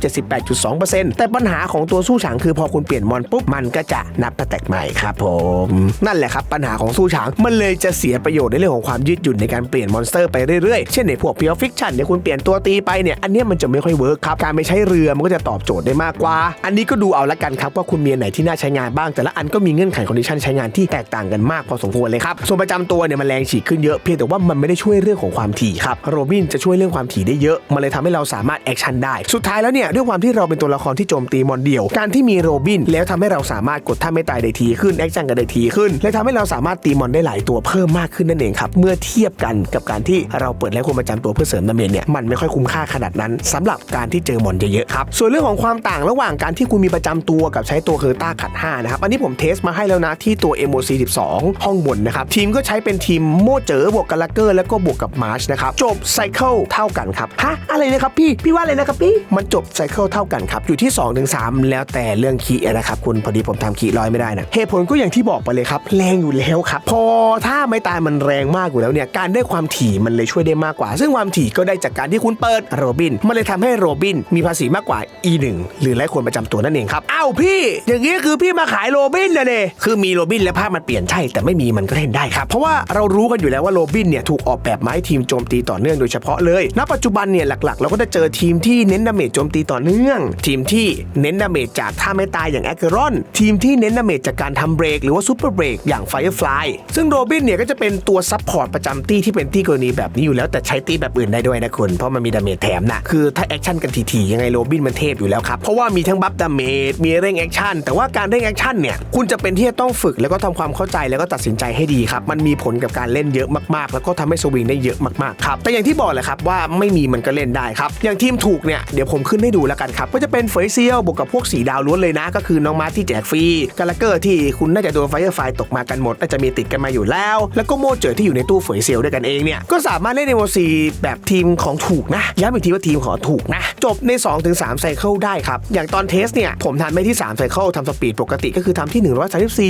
78.2%แต่ปัญหาของตัวสู้ฉางคือพอคุณเปลี่ยนมอนปุ๊บมันก็จะนับสแต็กใหม่ครับผมนั่นแหละครับปัญหาของสู้ฉางมันเลยจะเสียประโยชน์ในเรื่องของความยืดหยุ่นในการเปลี่ยนมอนสเตอร์ไปเรื่อยๆ เช่นในพวกเพียวฟิกชันเนี่ยคุณเปลี่ยนตัวตีไปเนี่ยอันเนี้ยมันจะไม่ค่อยเวิร์กครับการไปใช้เรือมันก็จะตอบโจทย์ได้มากกว่า อันนี้ก็ดูเอาละกันครับว่าคุณมีอันไหนที่น่าใช้งานบ้าง แต่ละอันก็มีเงื่อนไขคอนดิชันใช้งานที่แตกต่างกันมากพอสมควรเลยครับส่วนประจำตัวเนี่ยมันแรงฉีกขึ้นเยอะเพียงแต่ว่ามันไม่ได้ช่วยเรื่องของความถี่ครับโรบินจะช่วยเรื่องความถี่ได้เยอะ มันเลยทำให้เราสามารถแอคชั่นได้ สุดท้ายแล้วเนี่ยด้วยความที่เราเป็นตัวละครที่โจมตีมอนเดียว การที่มีโรบิน แล้วทำให้เราสามารถกดท่าไม่ตายได้ทีขึ้นแอคชั่นกันได้ทีขึ้น และทำให้เราสามารถตีมอนได้หลายตัวเพิ่มมากขึ้นนั่นเองครับเมื่อเทียบกันกับการที่เราเปิดแล้วคนประจำตัวเพื่อเสริมดาเมจเนี่ยมันไม่ค่อยคุ้มค่าขนาดนั้นสำหรับการที่เจอมอนเยอะๆครับส่วนเรื่องของความต่างระหว่างการที่คุณมีประจำตัวกับใช้ตัวเคอร์ต้าขัด5นะครับอันนี้ผมเทสมาให้แล้วนะที่ตัว MOC 12 ห้องบนนะครับทีมก็ใช้เป็นทีมโมเจอบวกกับลักเกอร์แล้วก็บวกกับมาร์ชนะครับจบไซเคิลเท่ากันครับฮะอะไรนะครับพี่พี่ว่าอะไรนะครับพี่มันจบไซเคิลเท่ากันครับอยู่ที่ 2-3ถึง3แล้วแต่เรื่องคีนะครับคุณพอดีผมทำคีร้อยไม่ได้นะเหตุผลก็อย่างที่บอกไปเลยครับแรงอยู่แล้วครับพอถ้าไม่ตายมันแรงมากอยู่แล้วเนี่ยการได้ความถี่มันเลยช่วยได้มากกว่า ซึ่งความถี่ก็ได้จากการที่คุณเปิดโรบินมันเลยทำให้โรบินมีภาษีมากกว่า E1 หรือไร้คนประจำตัวนั่นเองครับอ้าวพี่ อย่างนี้คือพี่มาขายโรบินนะเน่คือมีโรบินและภาพมันเปลี่ยนใช่แต่ไม่มีมันก็เล่นได้ครับเพราะว่าเรารู้กันอยู่แล้วว่าโรโรบินเนี่ยถูกออกแบบมาให้ทีมโจมตีต่อเนื่องโดยเฉพาะเลย ณ ปัจจุบันเนี่ยหลักๆ เราก็จะเจอทีมที่เน้นดาเมจโจมตีต่อเนื่อง ทีมที่เน้นดาเมจจากท่าไม่ตายอย่างแอคเกอรอน ทีมที่เน้นดาเมจจากการทำเบรกหรือว่าซูเปอร์เบรกอย่างไฟฟลายซึ่งโรบินเนี่ยก็จะเป็นตัวซับพอร์ตประจำตี้ที่เป็นตี้กรณีแบบนี้อยู่แล้วแต่ใช้ตี้แบบอื่นได้ด้วยนะคุณเพราะมันมีดาเมจแถมนะคือถ้าแอคชั่นกันทีๆยังไงโรบินมันเทพอยู่แล้วครับเพราะว่ามีทั้งบัฟดาเมจมีเร่งแอคชั่นแต่ว่าการเร่งแอคชั่นเนี่ยคุณจะเป็นที่จะต้องฝึกแล้วก็ทำความเข้าใจแล้วก็ตัดสินใจให้ดีครับมันมีผลกับการเล่นเยอะมากๆ แล้วก็ทำให้สวิงได้เยอะมากๆครับแต่อย่างที่บอกแหละครับว่าไม่มีมันก็เล่นได้ครับ อย่างทีมถูกเนี่ยเดี๋ยวผมขึ้นให้ดูแล้วกันครับ ก็จะเป็นเฟยเซียลบวกกับพวกสีดาวล้วนเลยนะ ก็คือน้องมาร์ที่แจกฟรีกาลเกอร์ที่คุณน่าจะโดนไฟเออร์ไฟตกมากันหมดน่าจะมีติดกันมาอยู่แล้ว แล้วก็โมเจอที่อยู่ในตู้เฟยเซียลด้วยกันเองเนี่ยก็สามารถเล่นในโมซีแบบทีมของถูกนะย้ำอีกทีว่าทีมของถูกนะจบใน 2-3ไซเคิลได้ครับอย่างตอนเทสเนี่ยผมทำไม่ที่3ไซเคิลทำสปีดปกติก็คือทำที่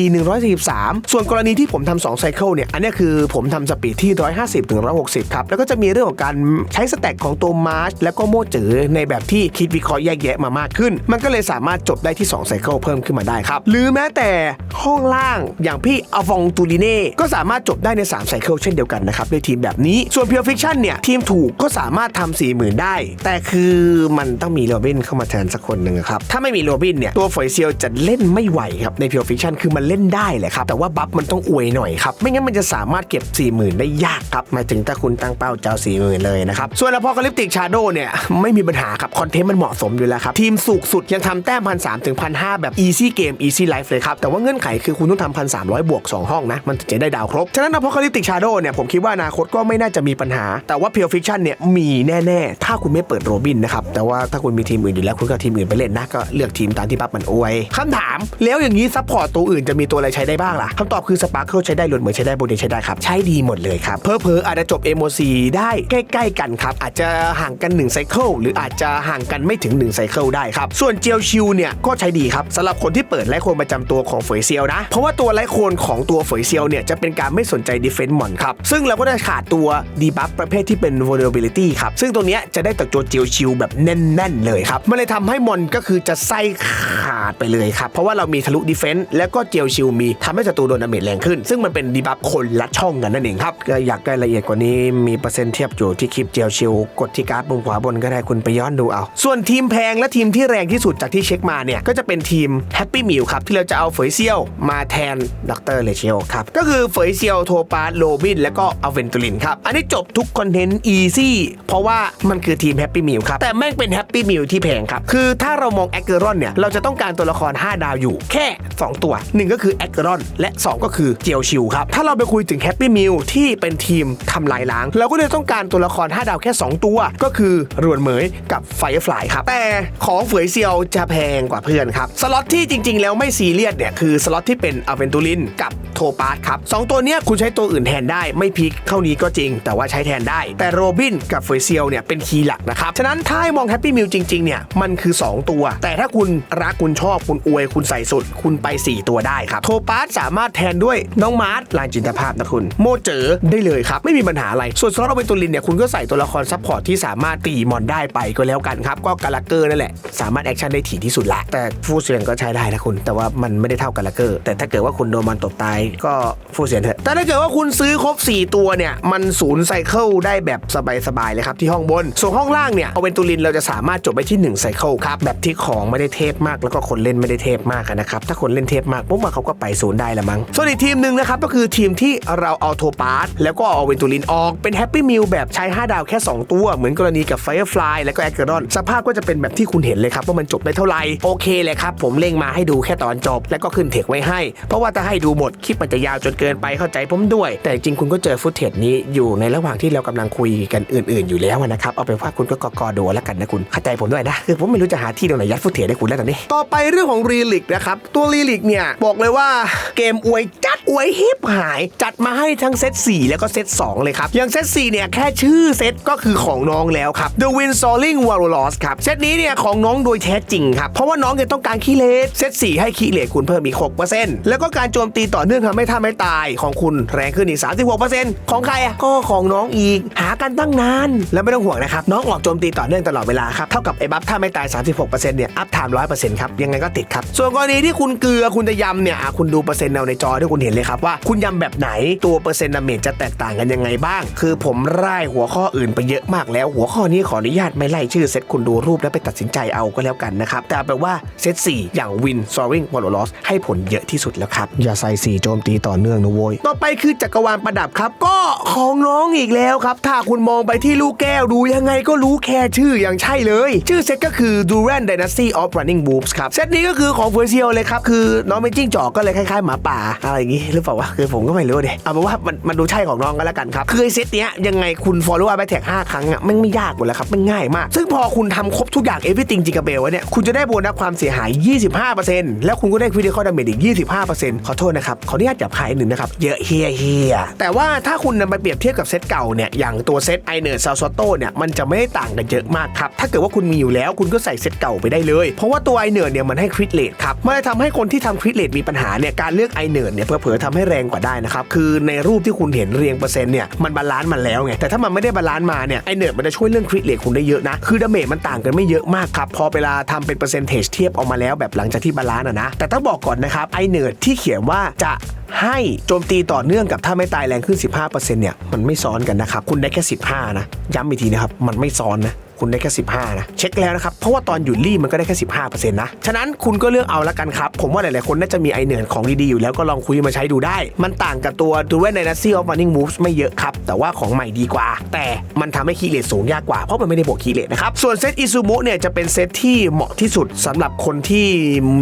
134 143 ส่วนกรณีที่ผมทำ2ไซเคิลเนี่ยอันนี้คือผมทำสปีดที่ 150ถึง160 ครับ แล้วก็จะมีเรื่องของการใช้สแต็กของตัวมาร์ชแล้วก็โมเจอในแบบที่คิดวิเคราะห์แยกแยะมามากขึ้น มันก็เลยสามารถจบได้ที่2ไซเคิลเพิ่มขึ้นมาได้ครับ หรือแม้แต่ห้องล่างอย่างพี่อฟองตูลิเน่ก็สามารถจบได้ใน3ไซเคิลเช่นเดียวกันนะครับด้วยทีมแบบนี้ ส่วนเพียวฟิคชั่นเนี่ยทีมถูกก็สามารถทำ4 0,000 ได้ แต่คือมันต้องมีโรบินเข้ามาแทนสักคนหนึ่งครับถ้าไม่มีโรบินเนี่ยตัวฝอยเซียวจะเล่นไม่ไหวครับในเพียวฟิคชั่นคือมันเล่นได้แหละครับแต่ว่าบัฟมันต้องอวยหน่อยครับไม่งั้นมันจะสามารถเก็บ 40,000ได้ยากครับหมายถึงถ้าคุณตั้งเป้าเจ้า40,000เลยนะครับส่วนอพอคลิปติกชาโดเนี่ยไม่มีปัญหาครับคอนเทนต์มันเหมาะสมอยู่แล้วครับทีมสูงสุดยังทำแต้มพันสามถึงพันห้าแบบ easy game easy life เลยครับแต่ว่าเงื่อนไขคือคุณต้องทำพันสามร้อยบวก2ห้องนะมันถึงจะได้ดาวครบฉะนั้นอพอคลิปติกชาโดเนี่ยผมคิดว่าอนาคตก็ไม่น่าจะมีปัญหา แต่ว่าเพียวฟิคชั่นเนี่ยมีแน่ๆ ถ้าคุณไม่เปิดโรบินนะครับแต่ว่าถ้าคุณมีทีมอื่นอยู่แล้วคุณก็ทีมอื่นไปเล่นนะก็เลือกทีมตามที่ปั๊บมันอวยคำถาม แล้วอย่างนี้ซัพพอร์ตตัวอื่นจะมีตัวอะไรใช้ได้บ้างล่ะคำตอบคือสปาร์เคิลใช้ได้หลุดเหมือนใช้ได้โบเดใช้ได้ครับใช้ดีหมดเลยครับ เพอเพออาจจะจบ MOC ได้ใกล้ ๆ กันครับ อาจจะห่างกัน1ไซเคิลหรืออาจจะห่างกันไม่ถึง1ไซเคิลได้ครับ ส่วนเจียวชิวเนี่ยก็ใช้ดีครับสำหรับคนที่เปิดไลโคนประจำตัวของเฟยเซียวนะ เพราะว่าตัวไลโคนของตัวเฟยเซียวเนี่ยจะเป็นการไม่สนใจดีเฟน s ์มอนครับ ซึ่งเราก็ได้ขาดตัวดีบัฟประเภทที่เป็น vulnerability ครับ ซึ่งตัวเนี้ยจะได้จากตัวเจียวชิวแบบแน่นๆเลยครับ มันเลยทำให้มอนก็คือจะไส้ขาดไปเลยครับ เพราะว่าเรามีทะลุดีเฟน s ์แล้วก็เจียวชิวมีทำให้ศัตรูโดนดาเมจแรงขึ้น ซึ่งมันเป็นดีบัฟคนละช่องกันนั่นเองครับอยากได้ละเอียดกว่านี้ มีเปอร์เซ็นต์เทียบอยู่ที่คลิปเจียวชิว กดที่การ์ดมุมขวาบนก็ได้คุณไปย้อนดูเอา ส่วนทีมแพงและทีมที่แรงที่สุดจากที่เช็คมาเนี่ย ก็จะเป็นทีม Happy Meal ครับ ที่เราจะเอาเฟยเซียวมาแทนดรเลเชลครับ ก็คือเฟยเซียวโทปาโลบิน และก็อเวนตูลินครับ อันนี้จบทุกคอนเทนต์อีซี่เพราะว่ามันคือทีม Happy Meal ครับแต่แม่งเป็น Happy Meal ที่แพงครับคือถ้าเรามองแอคเกอรอนเนี่ยเราจะต้องการตัวละคร 5 ดาวอยู่ แค่ 2 ตัว 1 ก็คือแอคเกอรอนและ 2 ก็คือเจียวชิวครับถ้าเราไปคุยถึง Happy Meal ที่เป็นทีมทำลายล้าง เราก็เลยต้องการตัวละคร 5 ดาวแค่ 2 ตัว ก็คือรวนเหมยกับไฟฟลายครับ แต่ของเฟยเซียวจะแพงกว่าเพื่อนครับ สล็อตที่จริง ๆ แล้วไม่ซีเรียสเนี่ยคือสล็อตที่เป็นอเวนตูลินกับโทปาสครับสองตัวเนี้ยคุณใช้ตัวอื่นแทนได้ไม่พลิกเข้านี้ก็จริง แต่ว่าใช้แทนได้ แต่โรบินกับเฟยเซียวเนี่ยเป็นคีย์หลักนะครับฉะนั้นถ้าให้มองแฮปปี้มิลจริงๆเนี่ยมันคือ 2 ตัว แต่ถ้าคุณรักคุณชอบคุณอวยคุณใส่สุด คุณไป 4 ตัวได้ครับโทปาสสามารถแทนด้วยน้องมาร์ทลานจินตภาพนะคุณ โมเจอได้เลยครับ ไม่มีปัญหาอะไร ส่วนสล็อตเอาไปตัวลินเนี่ยคุณก็ใส่ตัวละครซัพพอร์ตที่สามารถตีมอนได้ไปก็แล้วกันครับ ก็กาลาเกอร์นั่นแหละ สามารถแอคชั่นได้ถี่ที่สุดละ แต่ฟูเซียนก็ใช้ได้นะคุณ แต่ว่ามันไม่ได้เท่ากาลาเกอร์ แต่ถ้าเกิดว่าคุณโดนมันตบตายก็ฟูเซียนเถอะ แต่ถ้าเกิดว่าคุณซื้อครบ 4 ตัวเนี่ย มันศูนย์ไซเคิลได้แบบสบายๆเลยครับที่ห้องบน ส่วนห้องล่างเนี่ยเอาเป็นตูลินเราจะสามารถจบไปที่1ไซเคิลครับแบบที่ของไม่ได้เทพมากแล้วก็คนเล่นไม่ได้เทพมากนะครับถ้าคนเล่นเทพมากปุ๊บมาเขาก็ไปศูนย์ได้ละมั้งส่วนอีกทีมหนึ่งนะครับก็คือทีมที่เราเอาโทปาร์แล้วก็เอาเวนตูลินออกเป็นแฮปปี้มิลแบบใช้ 5 ดาวแค่ 2 ตัว เหมือนกรณีกับไฟฟลายและก็แอคเกอรอนสภาพก็จะเป็นแบบที่คุณเห็นเลยครับ ว่ามันจบได้เท่าไหร่ โอเคเลยครับ ผมเล่งมาให้ดูแค่ตอนจบ แล้วก็ขึ้นเทคไว้ให้ เพราะว่าถ้าให้ดูหมดคลิปมันจะยาวจนเกินไปเข้าใจผมด้วย แต่จริงคุณก็เจอฟุตเทจนี้อยู่ในระหว่างที่เรากำลังคุยกันอื่น ๆอยู่แล้วนะครับเอาเป็นว่าคุณก็กอกอดูแล้วกันนะคุณเข้าใจผมด้วยนะคือผมไม่รู้จะหาที่ตรงไหนยัดฟุตเทจให้คุณแล้วตอนนี้ ต่อไปเรื่องของรีลิกนะครับตัวรีลิกเนี่ยบอกเลยว่าเกมอวยจ อวยฮิปหายจัดมาให้ทั้งเซต4 แล้วก็เซต2 เลยครับอย่างเซต4เนี่ยแค่ชื่อเซตก็คือของน้องแล้วครับ The Wind Soaring w a r l o s ครับเซตนี้เนี่ยของน้องโดยแท้จริงครับเพราะว่าน้องยังต้องการคีเลสเซต4ให้คีเลสคุณเพิ่มอีก6%แล้วก็การโจมตีต่อเนื่องทำให้ท่าไม่ตายของคุณแรงขึ้นอีก36%ของใครอะก็ของน้องอีก หากันตั้งนานแล้วไม่ต้องห่วงนะครับน้องออกโจมตีต่อเนื่องตลอดเวลาครับเท่ากับไอ้บัฟท่าไม่ตาย 36%เนี่ยอัพไทม์100%ครับยังไงก็ติดครับส่วนกรณีที่คุณเกลือคุณจะยำเนี่ยคุณดูเปอร์เซ็นต์เอาในจอที่คุณเห็นเลยครับว่าคุณยำแบบไหนตัวเปอร์เซ็นต์ดาเมจจะแตกต่างกันยังไงบ้าง คือผมไล่หัวข้ออื่นไปเยอะมากแล้ว หัวข้อนี้ขออนุญาตไม่ไล่ชื่อเซตคุณดูรูปแล้วไปตัดสินใจเอาก็แล้วกันนะครับ แต่เอาแปลว่าเซต4อย่างวินซอริงวอลลอสให้ผลเยอะที่สุดแล้วครับ อย่าใส่สีโจมตีต่อเนื่องนะโว้ยต่อไปคือจักรวาลประดับครับ ก็ของน้องอีกแล้วครับ ถ้าคุณมองไปที่ลูกแก้วดูยังไงก็รู้แค่ชื่ออย่างใช่เลย ชื่อเซตก็คือ Duran Dynasty of Running Wolves ครับเซตนี้ก็คือของเฟอร์เซียเลยครับคือน้องเป็นจิ้งจอกก็เลยคล้ายๆหมาป่าอะไรอย่างงี้หรือเปล่าวะคือผมก็ไม่รู้เดเอาเป็นว่ามันมันดูใช่ของน้องก็แล้วกันครับคือไอเซตเนี้ยยังไงคุณ follow up attack 5ครั้งอะมันไม่ยากหมดแล้วครับมันง่ายมาก ซึ่งพอคุณทำครบทุกอย่าง everything จิกาเบลเนี่ยคุณจะได้โบนัสความเสียหาย 25%แล้วคุณก็ได้ critical damage อีก 25%ขอโทษนะครับขออนุญาตจับขายหนึ่งนะครับเยอะเฮียเฮียแต่ว่าถ้าคุณนำไปเปรียบเทียบกับเซตเก่าเนี่ยอย่างตัวเซตไอเนอร์ซาซโตเนี่ยมันจะไม่ได้ต่างกันเยอะมากครับถ้าเกิดว่าคุณมีอยู่แล้วคุณก็ใส่เซตเก่าไปได้เลย เพราะว่าตัวไอเนอร์เนี่ยมันให้คริตเลทครับมันจะทำให้คนที่ทำคริตเลทมีปัญหาเนี่ยการเลือกไอเนอร์เนี่ยเผลอๆทำให้แรงกว่าได้นะครับ คือในรูปที่คุณเห็นเรียงเปอร์เซ็นต์เนี่ยมันบาลานซ์มันแล้วไง แต่ถ้ามันไม่ได้บาลานซ์มาเนี่ยไอเนอร์ดมันจะช่วยเรื่องคริตเลทคุณได้เยอะนะ คือดาเมจมันต่างกันไม่เยอะมากครับ พอเวลาทำเป็นเปอร์เซนเทจเทียบออกมาแล้วแบบหลังจากที่บาลานซ์อะนะ แต่ต้องบอกก่อนนะครับไอเนอร์ดที่เขียนว่าจะให้โจมตีต่อเนื่องกับถ้าไม่ตายแรงขึ้น 15%เนี่ยมันไม่ซ้อนกันนะครับคุณได้แค่ 15 นะ ย้ำอีกทีนะครับมันไม่ซ้อนนะ คุณได้แค่ 15 นะ เช็คแล้วนะครับ เพราะว่าตอนอยู่รี่มันก็ได้แค่ 15%นะ ฉะนั้นคุณก็เลือกเอาละกันครับ ผมว่าหลาย ๆ คนน่าจะมีไอเหนือนของดี ๆ อยู่แล้วก็ลองคุยมาใช้ดูได้ มันต่างกับตัว d u a l Dynasty of Running Moves ไม่เยอะครับ แต่ว่าของใหม่ดีกว่า แต่มันทำให้คีเลทสูงยากกว่า เพราะมันไม่ได้บวกคีเลทนะครับ ส่วนเซตอิซูมุเนี่ยจะเป็นเซตที่เหมาะที่สุดสำหรับคนที่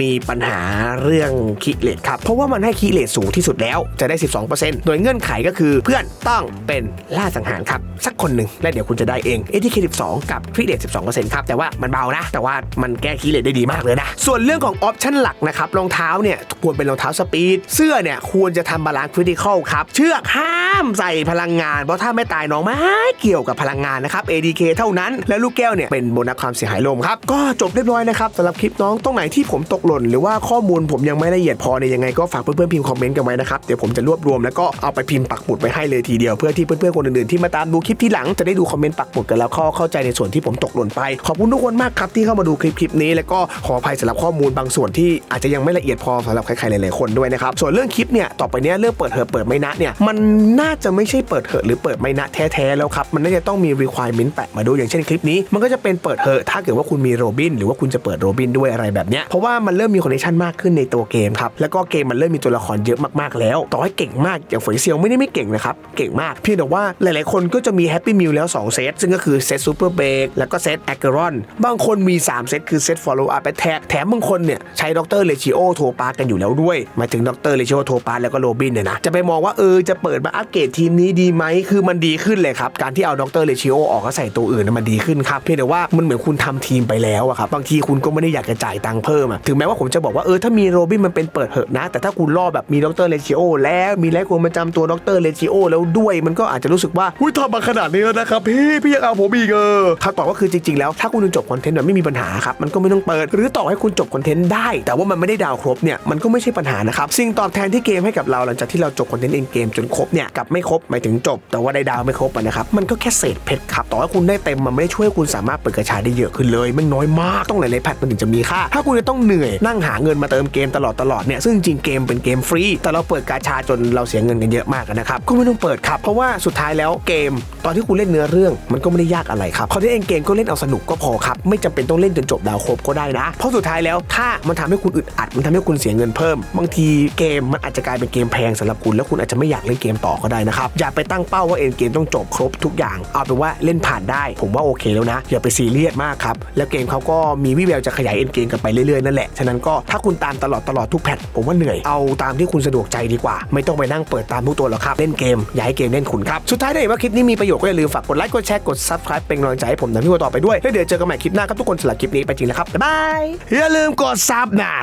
มีปัญหาเรื่องคีเลทครับ เพราะว่ามันให้คีเลทสูงที่สุดแล้วจะได้ 12%โดยเงื่อนไขก็คือเพื่อนต้องเป็นล่าสังหารครับสักคนหนึ่12และเดี๋ยวคุณจะได้เอง ATK 12 กับคริเดต12%ครับ แต่ว่ามันเบานะ แต่ว่ามันแก้คีเลตได้ดีมากเลยนะ ส่วนเรื่องของออปชั่นหลักนะครับ รองเท้าเนี่ยควรเป็นรองเท้าสปีด เสื้อเนี่ยควรจะทำบาลานซ์คริติคอลครับ เชือกห้ามใส่พลังงาน เพราะถ้าไม่ตายน้องไม่เกี่ยวกับพลังงานนะครับ ADK เท่านั้น และลูกแก้วเนี่ยเป็นโบนัสความเสียหายลมครับ ก็จบเรียบร้อยนะครับสำหรับคลิปน้องตรงไหนที่ผมตกหล่น หรือว่าข้อมูลผมยังไม่ละเอียดพอเนี่ยยังไงก็ฝากเพื่อนๆพิมพ์คอมเมนต์กันไว้นะครับเดี๋ยวผมจะรวบรวมแล้วก็เอาไปพิมพ์ปักหมุดไว้ให้เลยทีเดียวเพื่อที่เพื่อนๆคนอื่นๆที่มาตามดูคลิปที่หลังจะได้ดูคอมเมนต์ปักหมุดกันแล้วเข้าใจในส่วนที่ผมตกหล่นไป ขอบคุณทุกคนมากครับที่เข้ามาดูคลิปคลิปนี้ แล้วก็ขออภัยสำหรับข้อมูลบางส่วนที่อาจจะยังไม่ละเอียดพอสำหรับใครๆหลายๆคนด้วยนะครับส่วนเรื่องคลิปเนี่ยต่อไปเนี้ยเรื่องเปิดเหอะเปิดไม่นะเนี่ยมันน่าจะไม่ใช่เปิดเหอะหรือเปิดไม่นะแท้ๆแล้วครับมันน่าจะต้องมี requirement แปะมาด้วยอย่างเช่นคลิปนี้ มันก็จะเป็นเปิดเหอะถ้าเกิดว่าคุณมีโรบินหรือว่าคุณจะเปิดโรบินด้วยอะไรแบบเนี้ยเพราะว่ามันเริ่มมีคอนเนคชั่นมากขึ้นในตัวเกมครับแล้วก็เกมมันเริ่มมีตัวละครเยอะมากๆแล้ว ต่อให้เก่งมากอย่างฝอยเซียวไม่ได้ไม่เก่งนะครับเก่งมากเพียงแต่ว่าหลายๆคนก็จะมีแฮปปี้มิลแล้ว2เซตซึ่งก็คือเซตซูเปอร์เบรกแล้วก็เซตแอคเกอรอนบางคนมี 3 เซตคือเซตฟอลโล่อัพแท็กแถมบางคนเนี่ยใช้ดรเลชิโอโทปากันอยู่แล้วด้วยหมายถึงดรเลชิโอโทปาแล้วก็โรบินเนี่ยนะจะไปมองว่าเออจะเปิดมาอัปเกรดทีมนี้ดีไหมคือมันดีขึ้นเลยครับ การที่เอาดรเลชิโอออกก็ใส่ตัวอื่นมันดีขึ้นครับเพียงแต่ว่ามันเหมือนคุณทำทีมไปแล้วอะครับบางทีคุณก็ไม่ได้อยากจะจ่ายตังค์เพิ่มอะถึงแม้ว่าผมจะบอกว่าเออถ้ามีโรบินมันเป็นเปิดเหอะนะ แต่ถ้าคุณล่อแบบมีดรเลชิโอแล้วมีแลกคนประจำตัวดรเลชิโอแล้วด้วยมันก็อาจจะรู้สึกว่าอุ้ยทำมาขนาดนี้แล้วนะครับพี่พี่ยังเอาผมอีกเออคำตอบก็คือจริงๆแล้วถ้าคุณจบคอนเทนต์แบบไม่มีปัญหาครับมันก็ไม่ต้องเปิด หรือต่อให้คุณจบคอนเทนต์ได้ แต่ว่ามันไม่ได้ดาวครบเนี่ยมันก็ไม่ใช่ปัญหานะครับสิ่งตอบแทนที่เกมให้กับเราหลังจากที่เราจบคอนเทนต์เองเกมจนครบเนี่ยกับไม่ครบหมายถึงจบ แต่ว่าได้ดาวไม่ครบนะครับมันก็แค่เศษเพชรครับต่อให้คุณได้เต็มมันไม่ได้ช่วยคุณสามารถเปิดกระชาได้เยอะขึ้นเลยมันน้อยมากต้องหลายๆแพทมันถึงจะมีค่า ถ้าคุณจะต้องเหนื่อยนั่งหาเงินมาเติมเกมตลอดตลอดเนี่ยซึ่งจริงเกมเป็นเกมฟรีแต่เราเปิดกาชาจนเราเสียเงินกันเยอะมากนะครับก็ไม่ต้องเปิดครับเพราะว่าสุดท้ายแล้วเกม ตอนที่คุณเล่นเนื้อเรื่องมันก็ไม่ได้ยากอะไรครับเขาที่เองเกมก็เล่นเอาสนุกก็พอครับไม่จำเป็นต้องเล่นจนจบดาวครบก็ได้นะ เพราะสุดท้ายแล้วถ้ามันทำให้คุณอึดอัด มันทำให้คุณเสียเงินเพิ่ม บางทีเกมมันอาจจะกลายเป็นเกมแพงสำหรับคุณแล้วคุณอาจจะไม่อยากเล่นเกมต่อก็ได้นะครับอย่าไปตั้งเป้าว่าเอ็นเกมต้องจบครบทุกอย่างเอาเป็นว่าเล่นผ่านได้ ผมว่าโอเคแล้วนะอย่าไปซีเรียสมากครับแล้วเกมเขาก็มีวิแววจะขยายเอ็นเกมกันไปเรื่อยๆนั่นแหละฉะนั้นก็ถ้าคุณตามตลอดตลอดทุกแพทผมว่าเหนื่อยเอาตามที่คุณสะดวกใจดีกว่า ไม่ต้องไปนั่งเปิดตามทุกตัวหรอกครับเล่นเกมอย่าให้เกมเล่นคุณครับสุดท้ายถ้าเห็นว่าคลิปนี้มีประโยชน์ก็อย่าลืมฝากกดไลค์กดแชร์กด subscribe เป็นกำลังใจให้ผมทำพี่วต่อไปด้วยแล้วเดี๋ยวเจอกันใหม่คลิปหน้าครับทุกคนสำหรับคลิปนี้ไปจริงแล้วครับบ๊ายบายอย่าลืมกดซับนะ